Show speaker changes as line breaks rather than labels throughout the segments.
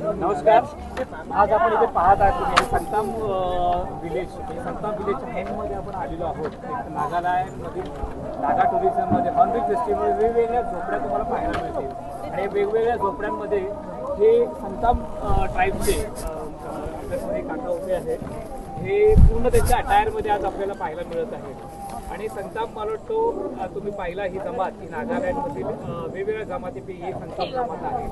नमस्कार. आज आपण इथे पाहत आहात तुम्ही संताम विलेज संताम विलेज हेनमध्ये आपण आलेलो आहोत. नागालँडमधील नागा टुरिझममध्ये हॉर्नबिल फेस्टिवल वेगवेगळ्या झोपड्या तुम्हाला पाहायला मिळतील. आणि वेगवेगळ्या झोपड्यांमध्ये हे संताम ट्राईबचे काका उभे आहेत. हे पूर्ण त्यांच्या अटायरमध्ये आज आपल्याला पाहायला मिळत आहे. आणि संताप मला वाटतो अ, तुम्ही पाहिला ही जमात ही नागालँडमधील वेगवेगळ्या जमातीपैकी ही संताप जमात आहे.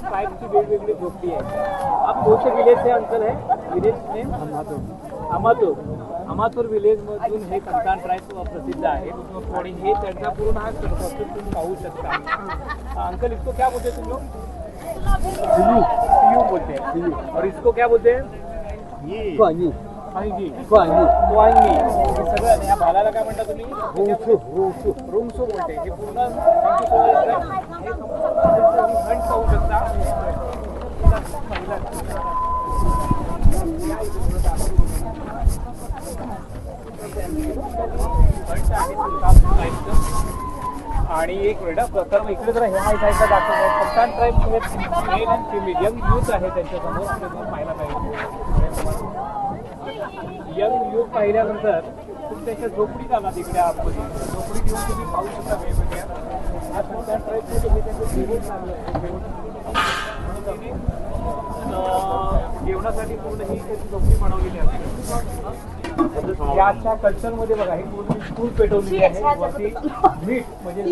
ट्राइब की वेगवेगळी झोपडी आहे आप कौन से विलेज से अंकल है? Village name Amatur Amatur Amatur village मधून हे कंतान ट्राईब प्रसिद्ध आहे. आणि हे त्यांचा पूर्ण हा कॉस्ट्यूम तुम्ही पाहू शकता. अंकल इसको क्या बोलते हैं तुम लोग सियू सियू बोलते हैं और इसको क्या बोलते हैं
पाणी पाणी
सगळं या भालाला काय म्हणता तुम्ही
रोसू रोसू
बोलते हे पूर्ण थँक्यू सो मच हे पाहू शकता आणि एक वेळा प्रकार इकडे जर ह्या साईडला दाखवलं Pathan tribe male and female young youth आहे त्यांच्यासमोर. आपल्याला पाहायला पाहिजे. यंग यूथ पाहिल्यानंतर तुम्ही त्याच्या झोपडी जाणार तिकडे आतमध्ये. झोपडी घेऊन तुम्ही पाहू शकता वेगवेगळ्या. आज पठाण ट्राईबचे तुम्ही त्यांचं जेवण आहे. जेवणासाठी पूर्ण ही त्याची झोपडी बनवलेली आहे. याच्या कल्चरमध्ये बघा ही पूर्ण स्कूल पेटवलेली आहे. वरती मीठ म्हणजे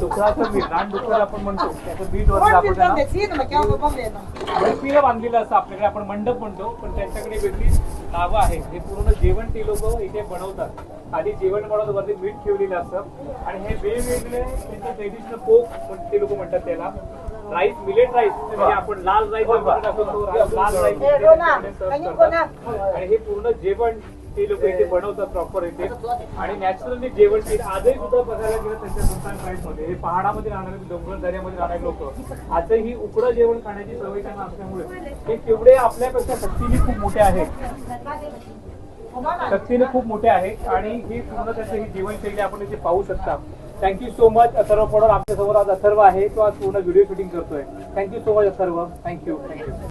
डुकराचं मीठ लहान डुकर आपण म्हणतो. त्याचं मीठ वर दाखवताना बर्फीला बांधलेलं असं आपल्याकडे आपण मंडप म्हणतो पण त्यांच्याकडे वेगळी नावं आहेत. हे पूर्ण जेवण ते लोक इथे बनवतात. आधी जेवण बनवतात वरती मीठ ठेवलेलं असतं. आणि हे वेगवेगळे त्यांचे ट्रेडिशनल पोक ते लोक म्हणतात त्याला. राईस मिलेट राईस म्हणजे आपण लाल राईस लाल राईस आणि हे पूर्ण जेवण ते लोक इथे बनवतात प्रॉपर इथे. आणि नॅचरली जेवण ते आजही सुद्धा बघायला गेलं त्यांच्या सुलतान ट्राईबमध्ये हे पहाडामध्ये राहणारे डोंगर दऱ्यामध्ये राहणारे लोक आजही उकडं जेवण खाण्याची सवय त्यांना असल्यामुळे हे तेवढे आपल्यापेक्षा शक्तीने खूप मोठे आहेत. शक्तीने खूप मोठे आहेत आणि ही पूर्ण त्याचं ही जीवनशैली आपण इथे पाहू शकता. Thank you so much Atharva Pador आमच्यासमोर आज अथर्व आहे. तो आज पूर्ण व्हिडिओ शूटिंग करतोय. Thank you so much Atharva. Thank you thank you